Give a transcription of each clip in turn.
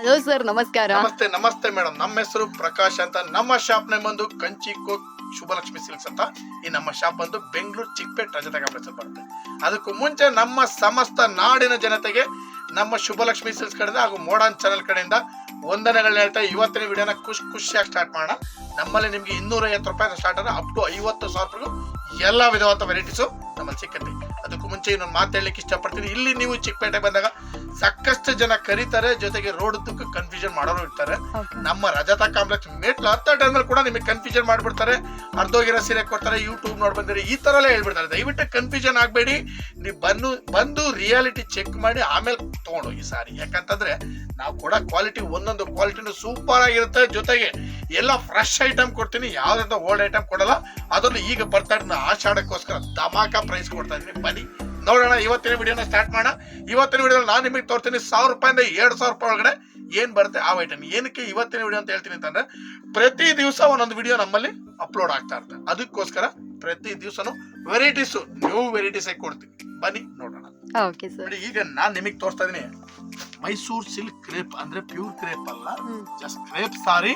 Hello sir, ನಮಸ್ಕಾರ. ನಮಸ್ತೆ ನಮಸ್ತೆ ಮೇಡಮ್. ನಮ್ಮ ಹೆಸರು ಪ್ರಕಾಶ್ ಅಂತ. ನಮ್ಮ ಶಾಪ್ ನೇಮ್ ಬಂದು ಕಂಚಿ ಕೋಕ್ ಶುಭಲಕ್ಷ್ಮಿ ಸಿಲ್ಕ್ಸ್ ಅಂತ. ಈ ನಮ್ಮ ಶಾಪ್ ಬಂದು ಬೆಂಗಳೂರು ಚಿಕ್ಕಪೇಟ್ ಕಾಂಪ್ಲೆಕ್ಸ್ ಬರುತ್ತೆ. ಅದಕ್ಕೂ ಮುಂಚೆ ನಮ್ಮ ಸಮಸ್ತ ನಾಡಿನ ಜನತೆಗೆ ನಮ್ಮ ಶುಭಲಕ್ಷ್ಮಿ ಸಿಲ್ಕ್ಸ್ ಕಡೆಯಿಂದ ಹಾಗೂ ಮೋಡನ್ ಚಾನೆಲ್ ಕಡೆಯಿಂದ ವಂದನೆಗಳನ್ನ ಹೇಳ್ತಾ ಇವತ್ತಿನ ವಿಡಿಯೋನ ಖುಷಿ ಖುಷಿಯಾಗಿ ಸ್ಟಾರ್ಟ್ ಮಾಡೋಣ. ನಮ್ಮಲ್ಲಿ ನಿಮ್ಗೆ ಇನ್ನೂರೈವತ್ತು ರೂಪಾಯಿ ಸ್ಟಾರ್ಟ್ ಅಪ್ ಟು ಐವತ್ತು ಸಾವಿರ ಎಲ್ಲ ವಿಧವಾದ ವೆರೈಟೀಸು ನಮ್ಮಲ್ಲಿ ಸಿಕ್ಕತ್ತೆ ಅದಕ್ಕೂ ಮುಂಚೆ ಇನ್ನೊಂದು ಮಾತು ಹೇಳಲಿಕ್ಕೆ ಇಷ್ಟಪಡ್ತೀನಿ. ಇಲ್ಲಿ ನೀವು ಚಿಕ್ಕಪೇಟೆ ಬಂದಾಗ ಸಾಕಷ್ಟು ಜನ ಕರೀತಾರೆ. ಜೊತೆಗೆ ರೋಡ್ ಉದ್ದಕ್ಕೂ ಕನ್ಫ್ಯೂಷನ್ ಮಾಡೋರು ಇರ್ತಾರೆ. ನಮ್ಮ ರಜತಾ ಕಾಂಪ್ಲೆಕ್ಸ್ ಮೇಟ್ಲು ಹತ್ತ ಟೈಮಲ್ಲಿ ಕೂಡ ನಿಮಗೆ ಕನ್ಫ್ಯೂಷನ್ ಮಾಡ್ಬಿಡ್ತಾರೆ. ಅರ್ಧೋಗಿರೋ ಸೀರೆ ಕೊಡ್ತಾರೆ ಯೂಟ್ಯೂಬ್ ನೋಡಿ ಬಂದಿರಿ ಈ ಥರ ಎಲ್ಲ ಹೇಳ್ಬಿಡ್ತಾರೆ. ದಯವಿಟ್ಟು ಕನ್ಫ್ಯೂಷನ್ ಆಗಬೇಡಿ. ನೀವು ಬಂದು ಬಂದು ರಿಯಾಲಿಟಿ ಚೆಕ್ ಮಾಡಿ ಆಮೇಲೆ ತೊಗೊಂಡೋಗಿ ಸಾರಿ. ಯಾಕಂತಂದ್ರೆ ನಾವು ಕೊಡೋ ಕ್ವಾಲಿಟಿ ಒಂದೊಂದು ಕ್ವಾಲಿಟಿನೂ ಸೂಪರ್ ಆಗಿರುತ್ತೆ. ಜೊತೆಗೆ ಎಲ್ಲ ಫ್ರೆಶ್ ಐಟಮ್ ಕೊಡ್ತೀನಿ. ಯಾವ್ದಾದ್ರು ಓಲ್ಡ್ ಐಟಮ್ ಕೊಡಲ್ಲ. ಅದನ್ನು ಈಗ ಬರ್ತಾ ಇದ್ದೀನಿ ಆಷಾಢಕ್ಕೋಸ್ಕರ ಧಮಾಕ ಪ್ರೈಸ್ ಕೊಡ್ತಾ ಇದ್ದೀನಿ. ಬನ್ನಿ ನೋಡೋಣ. ಇವತ್ತಿನ ವಿಡಿಯೋನ ಸ್ಟಾರ್ಟ್ ಮಾಡೋಣ. ಇವತ್ತಿನ ವಿಡಿಯೋದಲ್ಲಿ ನಾನು ನಿಮಗೆ ತೋರ್ತೀನಿ ಸಾವಿರ ರೂಪಾಯಿಂದ ಎರಡು ಸಾವಿರ ರೂಪಾಯಿ ಒಳಗಡೆ ಏನು ಬರುತ್ತೆ ಆ ಐಟಮ್ ಏನಕ್ಕೆ ಇವತ್ತಿನ ವಿಡಿಯೋ ಅಂತ ಹೇಳ್ತೀನಿ ಅಂತಂದ್ರೆ ಪ್ರತಿ ದಿವಸ ಒಂದೊಂದು ವಿಡಿಯೋ ನಮ್ಮಲ್ಲಿ ಅಪ್ಲೋಡ್ ಆಗ್ತಾ ಇರ್ತದೆ ಅದಕ್ಕೋಸ್ಕರ ಪ್ರತಿ ದಿವಸನು ವೆರೈಟೀಸು ನ್ಯೂ ವೆರೈಟೀಸ್ ಆಗಿ ಕೊಡ್ತೀನಿ. ಬನ್ನಿ ನೋಡೋಣ. ಈಗ ನಾನು ನಿಮಗೆ ತೋರಿಸ್ತಾ ಇದೀನಿ ಮೈಸೂರ್ ಸಿಲ್ಕ್ ಕ್ರೇಪ್ ಅಂದ್ರೆ ಪ್ಯೂರ್ ಕ್ರೇಪ್ ಅಲ್ಲ? Just crepe sari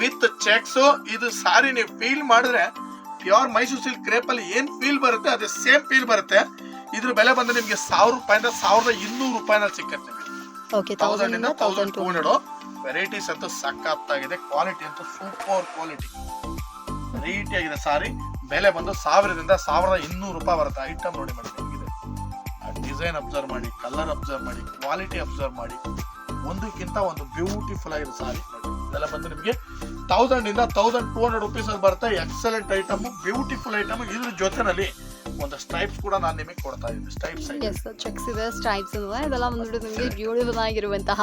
with checks. ಇದು ಸಾರಿ ನೀವು ಫೀಲ್ ಮಾಡಿದ್ರೆ ಪ್ಯೂರ್ ಮೈಸೂರ್ ಸಿಲ್ಕ್ ಕ್ರೇಪ್ ಅಲ್ಲಿ ಏನ್ ಫೀಲ್ ಬರುತ್ತೆ ಅದೇ ಸೇಮ್ ಫೀಲ್ ಬರುತ್ತೆ. ಇದ್ರ ಬೆಲೆ ಬಂದ್ರೆ ನಿಮ್ಗೆ ಸಾವಿರ ರೂಪಾಯಿಂದ ಸಾವಿರದ ಇನ್ನೂರು ರೂಪಾಯಿನಲ್ಲಿ ಸಿಕ್ಕತ್ತೆ ನಿಮಗೆ. ತೌಸಂಡ್ ತೌಸಂಡ್ ಇಂದ ಟೂ ಹಂಡ್ರೆಡ್ ವೆರೈಟೀಸ್ ಅಂತೂ ಸಖತ್ತಾಗಿದೆ ಕ್ವಾಲಿಟಿ ಅಂತೂ ಸೂಪರ್ ಕ್ವಾಲಿಟಿ ವೆರೈಟಿ ಆಗಿದೆ ಸಾರಿ. ಬೆಲೆ ಬಂದು ಸಾವಿರದಿಂದ ಸಾವಿರದ ಇನ್ನೂರು ರೂಪಾಯಿ ಬರುತ್ತೆ ಐಟಮ್ ನೋಡಿ ಮಾಡಿ ಹೆಂಗಿದೆ ಡಿಸೈನ್ ಅಬ್ಸರ್ವ್ ಮಾಡಿ ಕಲರ್ ಅಬ್ಸರ್ವ್ ಮಾಡಿ ಕ್ವಾಲಿಟಿ ಅಬ್ಸರ್ವ್ ಮಾಡಿ ಒಂದಕ್ಕಿಂತ ಒಂದು ಬ್ಯೂಟಿಫುಲ್ ಆಗಿರೋ ಸಾರಿ ಇದೆಲ್ಲ ಬಂದು ನಿಮಗೆ ತೌಸಂಡ್ ಇಂದ ತೌಸಂಡ್ ಟೂ ಹಂಡ್ರೆಡ್ ರುಪೀಸ್ ಅಲ್ಲಿ ಬರುತ್ತೆ. ಎಕ್ಸಲೆಂಟ್ ಐಟಮ್ ಬ್ಯೂಟಿಫುಲ್ ಐಟಮ್ ಇದ್ರ ಜೊತೆನಲ್ಲಿ ಒಂದು ಸ್ಟೈಪ್ಸ್ ಕೂಡ ನಾನು ನಿಮಗೆ ಕೊಡ್ತಾ ಇದ್ದೀನಿ. ಸ್ಟ್ರೈಪ್ಸ್ ಎಸ್ ಚೆಕ್ಸ್ ಇದೆ ಸ್ಟ್ರೈಪ್ಸ್ ಇದೆ. ಇದೆಲ್ಲ ಬಂದ್ಬಿಟ್ಟು ನಿಮಗೆ ಬ್ಯೂಟಿಫುಲ್ ಆಗಿರುವಂತಹ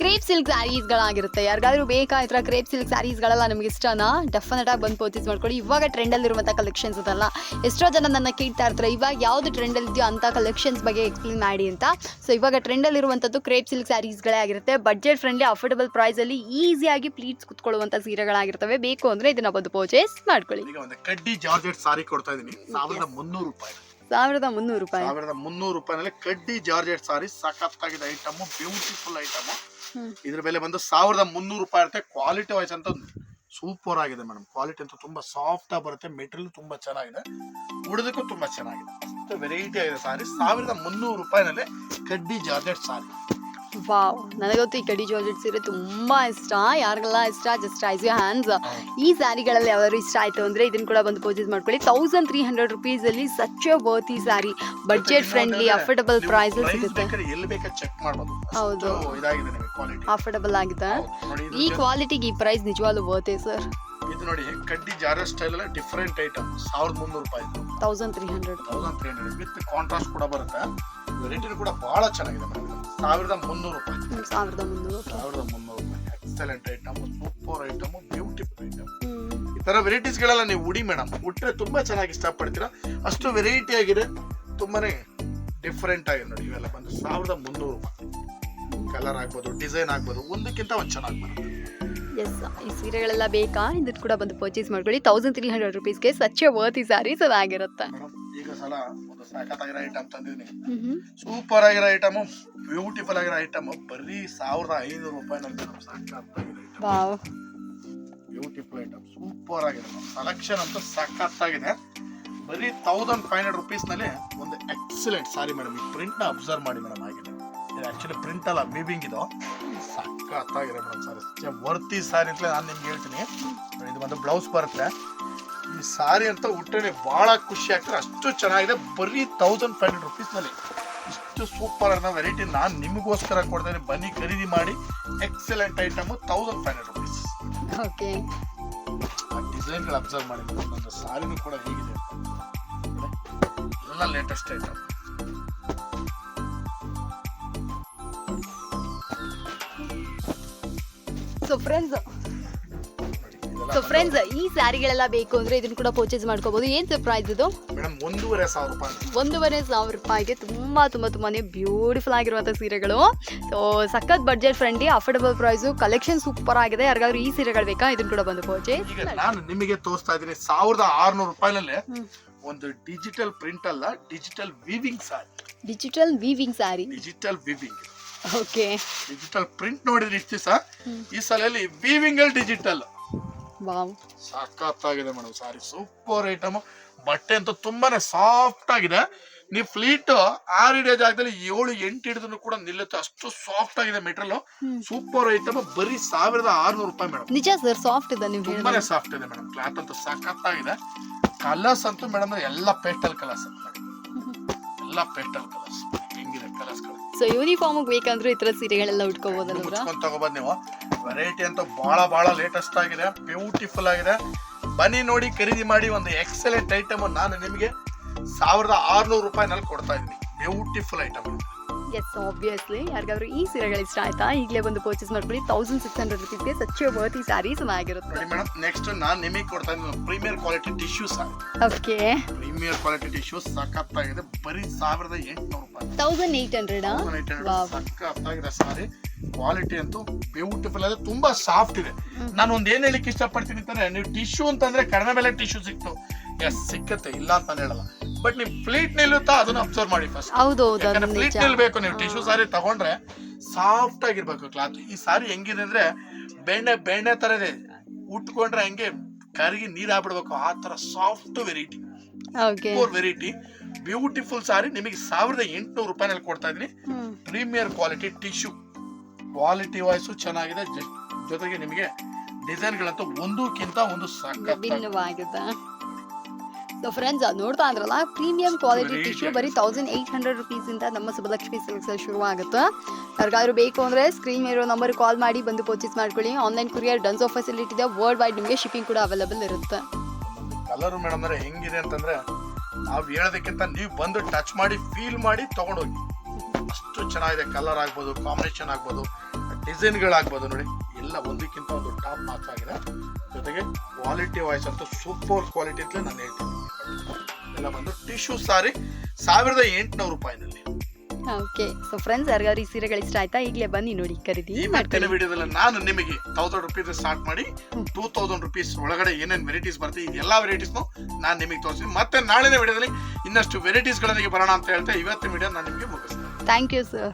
ಕ್ರೇಪ್ ಸಿಲ್ಕ್ ಸ್ಯಾರೀಸ್ಗಳಾಗಿರುತ್ತೆ ಯಾರಿಗಾದ್ರೂ ಬೇಕಾ ಈ ಥರ ಕ್ರೇಪ್ ಸಿಲ್ಕ್ ಸ್ಯಾರೀಸ್ಗಳೆಲ್ಲ ನಿಮ್ಗೆ ಇಷ್ಟನ? ಡೆಫಿನೆಟ್ ಆಗಿ ಬಂದು ಪರ್ಚೇಸ್ ಮಾಡ್ಕೊಳ್ಳಿ. ಇವಾಗ ಟ್ರೆಂಡಲ್ಲಿರುವಂಥ ಕಲೆಕ್ಷನ್ಸ್ ಅದಲ್ಲ. ಎಷ್ಟೋ ಜನ ನನ್ನ ಕೇಳ್ತಾ ಇರ್ತಾರೆ ಇವಾಗ ಯಾವುದು ಟ್ರೆಂಡಲ್ಲಿ ಇದೆಯೋ ಅಂತ ಕಲೆಕ್ಷನ್ಸ್ ಬಗ್ಗೆ ಎಕ್ಸ್ಪ್ಲೇನ್ ಮಾಡಿ ಅಂತ. ಸೊ ಇವಾಗ ಟ್ರೆಂಡಲ್ಲಿರುವಂಥದ್ದು ಕ್ರೇಪ್ ಸಿಲ್ಕ್ ಸ್ಯಾರೀಸ್ಗಳೇ ಆಗಿರುತ್ತೆ. ಬಜೆಟ್ ಫ್ರೆಂಡ್ಲಿ ಅಫೋರ್ಡಬಲ್ ಪ್ರೈಸಲ್ಲಿ ಈಸಿಯಾಗಿ ಪ್ಲೀಟ್ಸ್ ಕುತ್ಕೊಳ್ಳುವಂಥ ಸೀರೆಗಳಾಗಿರ್ತವೆ. ಬೇಕು ಅಂದರೆ ಇದನ್ನ ಬಂದು ಪರ್ಚೇಸ್ ಮಾಡ್ಕೊಳ್ಳಿ. ಕಡ್ಡಿ ಜಾರ್ಜೆಟ್ ಸಾರಿ ಕೊಡ್ತಾ ಇದೀನಿ. ಸಾವಿರದ ಮುನ್ನೂರು ರೂಪಾಯಿ. ಸಾವಿರದ ಮುನ್ನೂರು ರೂಪಾಯಿ. ಸಾವಿರದ ಮುನ್ನೂರು ರೂಪಾಯಿನಲ್ಲಿ ಕಡ್ಡಿ ಜಾರ್ಜೆಟ್ ಸಾರಿ ಸಖತ್ತಾಗಿದೆ ಐಟಮ್ ಬ್ಯೂಟಿಫುಲ್ ಐಟಮ್. ಇದ್ರ ಬೆಲೆ ಬಂದು ಸಾವಿರದ ಮುನ್ನೂರು ರೂಪಾಯಿ ಇರುತ್ತೆ ಕ್ವಾಲಿಟಿ ವೈಸ್ ಅಂತ ಸೂಪರ್ ಆಗಿದೆ ಮೇಡಮ್ ಕ್ವಾಲಿಟಿ ಅಂತ ತುಂಬಾ ಸಾಫ್ಟ್ ಆಗಿ ಬರುತ್ತೆ. ಮೆಟೀರಿಯಲ್ ತುಂಬಾ ಚೆನ್ನಾಗಿದೆ. ಉಡೋದಕ್ಕೂ ತುಂಬಾ ಚೆನ್ನಾಗಿದೆ. ಅಷ್ಟು ವೆರೈಟಿ ಆಗಿದೆ ಸಾರಿ ಸಾವಿರದ ಮುನ್ನೂರು ರೂಪಾಯಿನಲ್ಲಿ ಕಡ್ಡಿ ಜಾರ್ಜೆಟ್ ಸಾರಿ ವಾವ್. ನನಗಂತೂ ಈ ಕಡಿ ಜಾರ್ಜೆಟ್ ಸೀರೆ ತುಂಬಾ ಇಷ್ಟ. ಯಾರಿಗೆಲ್ಲ ಇಷ್ಟ ಜಸ್ಟ್ ಐಸ್ ಯು ಹ್ಯಾಂಡ್ಸ್ ಈ ಸ್ಯಾರಿಗಳಲ್ಲಿ ಯಾವ್ದಾದ್ರು ಇಷ್ಟ ಆಯ್ತು ಅಂದ್ರೆ ಇದನ್ನ ಕೂಡ ಬಂದು ಪರ್ಚೇಸ್ ಮಾಡ್ಕೊಳ್ಳಿ. ತೌಸಂಡ್ ತ್ರೀ ಹಂಡ್ರೆಡ್ ರುಪೀಸ್ ಅಲ್ಲಿ ಸಚ್ ಈ sari budget friendly affordable prices ಸಿಗುತ್ತೆ. ಹೌದು. ಅಫೋರ್ಡಬಲ್ ಆಗಿದೆ. ಈ ಕ್ವಾಲಿಟಿಗೆ ಈ ಪ್ರೈಸ್ ನಿಜವಾಗ್ಲೂ ಬರುತ್ತೆ ಸರ್ ಇದು ನೋಡಿ ಕಡ್ಡಿ ಜಾರ ಸ್ಟೈಲ್ ಎಲ್ಲ ಡಿಫ್ರೆಂಟ್ ಐಟಮ್ ಸಾವಿರದ ಮುನ್ನೂರು ರೂಪಾಯಿ thousand three hundred thousand three hundred with contrast ಕೂಡ ಬರುತ್ತೆ. ವೆರೈಟಿ ಕೂಡ ಬಹಳ ಚೆನ್ನಾಗಿದೆ ಮೇಡಮ್ ಸಾವಿರದ ಮುನ್ನೂರು ರೂಪಾಯಿ. ಸಾವಿರದ ಮುನ್ನೂರು ಸಾವಿರದ ಮುನ್ನೂರು ರೂಪಾಯಿ. Excellent item super item beautiful item ಈ ತರ ವೆರೈಟೀಸ್ ಗಳೆಲ್ಲ ನೀವು ಉಡಿ ಮೇಡಮ್ ಉಟ್ರೆ ತುಂಬಾ ಚೆನ್ನಾಗಿ ಇಷ್ಟಪಡ್ತೀರಾ? ಅಷ್ಟು ವೆರೈಟಿ ಆಗಿದೆ. ತುಂಬಾನೇ ಡಿಫ್ರೆಂಟ್ ಆಗಿದೆ ನೋಡಿ ಇವೆಲ್ಲ ಬಂದು. ಸಾವಿರದ ಮುನ್ನೂರು ರೂಪಾಯಿ. ಕಲರ್ ಆಗ್ಬೋದು ಡಿಸೈನ್ ಆಗ್ಬೋದು ಒಂದಕ್ಕಿಂತ ಒಂದು ಚೆನ್ನಾಗಿ ಬರುತ್ತೆ. ಎಸ್ ಈ ಸೀರೆಗಳೆಲ್ಲ ಬೇಕಾ? ಇದನ್ನು ಕೂಡ ಬಂದು ಪರ್ಚೇಸ್ ಮಾಡ್ಕೊಳ್ಳಿ. ತೌಸಂಡ್ ತ್ರೀ ಹಂಡ್ರೆಡ್ ರುಪೀಸ್ಗೆ ವರ್ತ್ ವರ್ತಿ ಸ್ಯಾರೀಸ್ ಅದಾಗಿರುತ್ತೆ ಆಗಿರುತ್ತೆ ಈಗ ಸಲ ಒಂದು ಐಟಮ್ ತಂದಿದ್ದೀನಿ. ಸೂಪರ್ ಆಗಿರೋ ಐಟಮ್ ಬ್ಯೂಟಿಫುಲ್ ಆಗಿರೋ ಐಟಮ್ ಬರೀ ಸಾವಿರದ ಐನೂರು ರೂಪಾಯಿನಲ್ಲಿ ವಾವ್ ಬ್ಯೂಟಿಫುಲ್ ಐಟಮ್ ಸೂಪರ್ ಆಗಿದೆ ಸೆಲೆಕ್ಷನ್ ಅಂತೂ ಸಖತ್ತಾಗಿದೆ. ಬರೀ ತೌಸಂಡ್ ಫೈವ್ ಹಂಡ್ರೆಡ್ ರುಪೀಸ್ನಲ್ಲಿ ಒಂದು ಎಕ್ಸಲೆಂಟ್ ಸಾರಿ ಮೇಡಮ್ ಈ ಪ್ರಿಂಟ್ನ ಅಬ್ಸರ್ವ್ ಮಾಡಿ ಮೇಡಮ್ ಆಗಿದೆ. ಆ್ಯಕ್ಚುಲಿ ಪ್ರಿಂಟ್ ಅಲ್ಲ ವೀವಿಂಗ್ ಇದು. ಸಖತ್ತಾಗಿದೆ ಮೇಡಮ್ ಸಾರಿ ವರ್ತಿ ಸಾರಿ ಅಂತಲೇ ನಾನು ನಿಮ್ಗೆ ಹೇಳ್ತೀನಿ. ಇದು ಒಂದು ಬ್ಲೌಸ್ ಬರುತ್ತೆ. ಈ ಸಾರಿ ಅಂತ ಹುಟ್ಟನೆ ಭಾಳ ಖುಷಿ ಆಗ್ತದೆ. ಅಷ್ಟು ಚೆನ್ನಾಗಿದೆ. ಬರೀ ತೌಸಂಡ್ ಫೈವ್ ಹಂಡ್ರೆಡ್ ರುಪೀಸ್ನಲ್ಲಿ ಇಷ್ಟು ಸೂಪರ್ ಅನ್ನೋ ವೆರೈಟಿ ನಾನು ನಿಮಗೋಸ್ಕರ ಕೊಡ್ತೇನೆ. ಬನ್ನಿ ಖರೀದಿ ಮಾಡಿ. Excellent item thousand five hundred rupees okay ಆ ಡಿಸೈನ್ಗಳು ಅಬ್ಸರ್ವ್ ಮಾಡಿ ಒಂದೊಂದು ಸಾರಿನೂ ಕೂಡ ಹೇಗಿದೆ ಎಲ್ಲ latest item so friends so friends ಈ ಸ್ಯಾರಿಗಳೆಲ್ಲ ಬೇಕು ಅಂದ್ರೆ ಇದನ್ನ ಕೂಡ ಪರ್ಚೇಸ್ ಮಾಡ್ಕೋಬಹುದು ಏನ್ ಸರ್ಪ್ರೈಸ್ ಇದು? ಒಂದೂವರೆ ಸಾವಿರ ರೂಪಾಯಿ. ಒಂದೂವರೆ ಸಾವಿರ ರೂಪಾಯಿಗೆ ತುಂಬಾ ತುಂಬಾ ತುಂಬಾನೇ ಬ್ಯೂಟಿಫುಲ್ ಆಗಿರುವಂಥ ಸೀರೆಗಳು. ಸೊ ಸಖತ್ budget friendly affordable price collection super ಆಗಿದೆ. ಯಾರಿಗಾದ್ರೂ ಈ ಸೀರೆಗಳು ಬೇಕಾ? ಇದನ್ನ ಕೂಡ ಬಂದು ಪರ್ಚೇಸ್ ಈಗ ನಾನು ನಿಮಗೆ ತೋರಿಸ್ತಾ ಇದ್ದೀನಿ ಸಾವಿರದ ಆರ್ನೂರು ರೂಪಾಯಿನಲ್ಲಿ ಒಂದು ಡಿಜಿಟಲ್ ಪ್ರಿಂಟ್ ಅಲ್ಲ digital weaving sari digital weaving sari digital weaving okay. Digital print ನೋಡಿದ್ರೆ ಇಷ್ಟು ದಿವಸ ಈ ಸಲಲ್ಲಿ ವೀವಿಂಗ್ ಅಲ್ಲಿ ಡಿಜಿಟಲ್ ವಾವ್. ಸಖತ್ತಾಗಿದೆ ಮೇಡಮ್ ಸಾರಿ ಸೂಪರ್ ಐಟಮ್ ಬಟ್ಟೆ ಅಂತೂ ತುಂಬಾನೇ ಸಾಫ್ಟ್ ಆಗಿದೆ. ನೀವು ಫ್ಲೀಟ್ ಆರು ಹಿಡಿಯೋ ಜಾಗದಲ್ಲಿ ಏಳು ಎಂಟು ಹಿಡಿದ್ರು ಕೂಡ ನಿಲ್ಲುತ್ತೆ. ಅಷ್ಟು ಸಾಫ್ಟ್ ಆಗಿದೆ ಮೆಟೀರಿಯಲ್ ಸೂಪರ್ ಐಟಮ್ ಬರೀ ಸಾವಿರದ ಆರ್ನೂರು ರೂಪಾಯಿ ಮೇಡಮ್. ನಿಜ ಸರ್ ಸಾಫ್ಟ್ ಇದೆ ನೀವು ತುಂಬಾನೇ ಸಾಫ್ಟ್ ಇದೆ ಮೇಡಮ್. ಕ್ಲಾತ್ ಅಂತೂ ಸಖತ್ತಾಗಿದೆ ಕಲರ್ಸ್ ಅಂತೂ ಮೇಡಮ್ ಎಲ್ಲ ಪೇಸ್ಟಲ್ ಕಲರ್ಸ್ ಎಲ್ಲ ಪೇಸ್ಟಲ್ ಕಲರ್ಸ್ ಹೆಂಗಿದೆ ಕಲರ್ಸ್ಗಳು? ಸೊ ಯೂನಿಫಾರ್ಮ್ ಬೇಕಂದ್ರೆ ಈ ತರ ಸೀರೆಗಳೆಲ್ಲ ಉಟ್ಕೋಬಹುದು ತಗೋಬೋದು ನೀವು. ವೆರೈಟಿ ಅಂತ ಬಹಳ ಬಹಳ ಲೇಟೆಸ್ಟ್ ಆಗಿದೆ. ಬ್ಯೂಟಿಫುಲ್ ಆಗಿದೆ. ಬನ್ನಿ ನೋಡಿ, ಖರೀದಿ ಮಾಡಿ ಒಂದು ಎಕ್ಸಲೆಂಟ್ ಐಟಮ್ ನಾನು ನಿಮಗೆ ಸಾವಿರದ ಆರುನೂರು ರೂಪಾಯಿನಲ್ಲಿ ಕೊಡ್ತಾ ಇದ್ದೀನಿ. ಬ್ಯೂಟಿಫುಲ್ ಐಟಮ್ ಎಸ್ ಆಬ್ವಿಯಸ್ಲಿ ಯಾರಿಗಾದ್ರೂ ಈ ಸೀರೆಗಳು ಇಷ್ಟ ಆಯ್ತಾ? ಈಗಲೇ ಬಂದು ಪರ್ಚೇಸ್ ಮಾಡ್ಕೊಳ್ಳಿ. ತೌಸಂಡ್ ಸಿಕ್ಸ್ ಹಂಡ್ರೆಡ್ ರುಪೀಸ್ಗೆ ಸಚ್ಚೆ ವರ್ತಿ ಸ್ಯಾರಿ ಚೆನ್ನಾಗಿರುತ್ತೆ. ಮೇಡಮ್ ನೆಕ್ಸ್ಟ್ ನಾನು ನಿಮಗೆ ಕೊಡ್ತಾ ಇದ್ದೀನಿ premier quality tissues okay premier quality tissues ಸಖತ್ತಾಗಿದೆ. ಬರೀ ಸಾವಿರದ ಎಂಟುನೂರು ರೂಪಾಯಿ. Thousand eight hundred. ಸಖತ್ತಾಗಿದೆ ಸಾರಿ ಕ್ವಾಲಿಟಿ ಅಂತೂ ಬ್ಯೂಟಿಫುಲ್ ಆಗಿದೆ. ತುಂಬಾ ಸಾಫ್ಟ್ ಇದೆ. ನಾನು ಒಂದ್ ಏನ್ ಹೇಳಿಕ್ ಇಷ್ಟಪಡ್ತೀನಿ ಅಂತಂದ್ರೆ ನೀವು ಟಿಶ್ಯೂ ಅಂತಂದ್ರೆ ಕಡಿಮೆ ಬೆಲೆ ಟಿಶ್ಯೂ ಸಿಕ್ತು. ಎಸ್ ಸಿಕ್ಕತ್ತೆ. ಇಲ್ಲ ಅಂತ ನಾನು ಹೇಳಲ್ಲ. ಬಟ್ ನೀವು ಫ್ಲೀಟ್ ನಿಲ್ಲುತ್ತಾ ಅದನ್ನ ಅಬ್ಸರ್ವ್ ಮಾಡಿ ಫಸ್ಟ್ ಹೌದು ಹೌದು ಅದು ಫ್ಲೀಟ್ ನಿಜ. ನಿಲ್ಬೇಕು ನೀವು ಟಿಶ್ಯೂ ಸಾರಿ ತಗೊಂಡ್ರೆ ಸಾಫ್ಟ್ ಆಗಿರ್ಬೇಕು ಕ್ಲಾತ್ ಈ ಸಾರಿ ಹೆಂಗಿದೆ ಅಂದ್ರೆ ಬೆಣ್ಣೆ ಬೆಣ್ಣೆ ತರ ಇದೆ ಉಟ್ಕೊಂಡ್ರೆ ಹಂಗೆ ಕರಿಗೆ ನೀರ್ ಆಗ್ಬಿಡ್ಬೇಕು ಆ ತರ soft variety okay four variety beautiful sari ನಿಮಗೆ ಸಾವಿರದ ಎಂಟುನೂರು ರೂಪಾಯಿನಲ್ಲಿ ಕೊಡ್ತಾ ಇದೀನಿ premier quality tissue quality wise ಚೆನ್ನಾಗಿದೆ. ಜ- ಜೊತೆಗೆ ನಿಮಗೆ ಡಿಸೈನ್ಗಳಂತೂ ಒಂದಕ್ಕಿಂತ ಒಂದು ಸಖತ್ ವಿಭಿನ್ನವಾಗಿದೆ ಸೊ ಫ್ರೆಂಡ್ಸ್ ನೋಡ್ತಾ ಅಂದ್ರಲ್ಲ ಪ್ರೀಮಿಯಂ ಕ್ವಾಲಿಟಿ ಟಿಶ್ಯೂ ಬರೀ ತೌಸಂಡ್ ಏಯ್ಟ್ ಹಂಡ್ರೆಡ್ ರುಪೀಸ್ ಇಂದ ನಮ್ಮ ಸುಬಲಕ್ಷ್ಮಿ ಸಿಲ್ಕ್ಸ್ ಶುರು ಆಗುತ್ತೆ. ಯಾರಿಗಾದ್ರೂ ಬೇಕು ಅಂದ್ರೆ ಸ್ಕ್ರೀನ್ ಇರೋ ನಂಬರ್ ಕಾಲ್ ಮಾಡಿ ಬಂದು ಪರ್ಚೇಸ್ ಮಾಡ್ಕೊಳ್ಳಿ. ಆನ್ಲೈನ್ ಕುರಿಯರ್ ಡನ್ಸೋ ಫೆಸಿಲಿಟಿ ಇದೆ. ವರ್ಲ್ಡ್ ವೈಡ್ ನಿಮಗೆ ಶಿಪ್ಪಿಂಗ್ ಕೂಡ ಅವೈಲೇಬಲ್ ಇರುತ್ತೆ. ಕಲರು ಮೇಡಮ್ ಅಂದ್ರೆ ಹೆಂಗಿದೆ ಅಂತಂದ್ರೆ ನಾವು ಹೇಳೋದಕ್ಕಿಂತ ನೀವು ಬಂದು ಟಚ್ ಮಾಡಿ ಫೀಲ್ ಮಾಡಿ ತಗೊಂಡೋಗಿ. ಅಷ್ಟು ಚೆನ್ನಾಗಿದೆ. ಕಲರ್ ಆಗ್ಬೋದು ಕಾಂಬಿನೇಷನ್ ಆಗ್ಬೋದು ಡಿಸೈನ್ಗಳಾಗ್ಬೋದು ನೋಡಿ. ಎಲ್ಲ ಒಂದಕ್ಕಿಂತ ಒಂದು ಟಾಪ್ ಮಾತ್ರ ಆಗಿದೆ. ಜೊತೆಗೆ ಕ್ವಾಲಿಟಿ ವಾಯ್ಸ್ ಅಂತೂ ಸೂಪರ್ ಕ್ವಾಲಿಟಿ ಅಂತಲೇ ನಾನು ಹೇಳ್ತೀನಿ. ಎಲ್ಲ ಬಂದು ಟಿಶ್ಯೂ ಸಾರಿ ಸಾವಿರದ ಎಂಟುನೂರು ರೂಪಾಯಿನಲ್ಲಿ. ಓಕೆ ಸೊ ಫ್ರೆಂಡ್ಸ್ ಯಾರಿಗಾದ್ರು ಈ ಸೀರೆಗಳು ಇಷ್ಟ ಆಯ್ತಾ? ಈಗಲೇ ಬನ್ನಿ ನೋಡಿ ಖರೀದಿ ಈ ವಿಡಿಯೋದಲ್ಲಿ ನಾನು ನಿಮಗೆ ತೌಸಂಡ್ ರುಪೀಸ್ ಸ್ಟಾರ್ಟ್ ಮಾಡಿ ಟೂ ತೌಸಂಡ್ ರುಪೀಸ್ ಒಳಗಡೆ ಏನೇನು ವೆರೈಟೀಸ್ ಬರುತ್ತೆ ಈ ಎಲ್ಲ ವೆರೈಟೀಸ್ನು ನಾನು ನಿಮಗೆ ತೋರಿಸ್ತೀನಿ. ಮತ್ತೆ ನಾಳಿನ ವಿಡಿಯೋದಲ್ಲಿ ಇನ್ನಷ್ಟು ವೆರೈಟೀಸ್ಗಳೊಂದಿಗೆ ಬರೋಣ ಅಂತ ಹೇಳ್ತಾ ಇವತ್ತಿನ ವಿಡಿಯೋ ನಾನು ನಿಮಗೆ ಮುಗಿಸ್ತೇನೆ. Thank you sir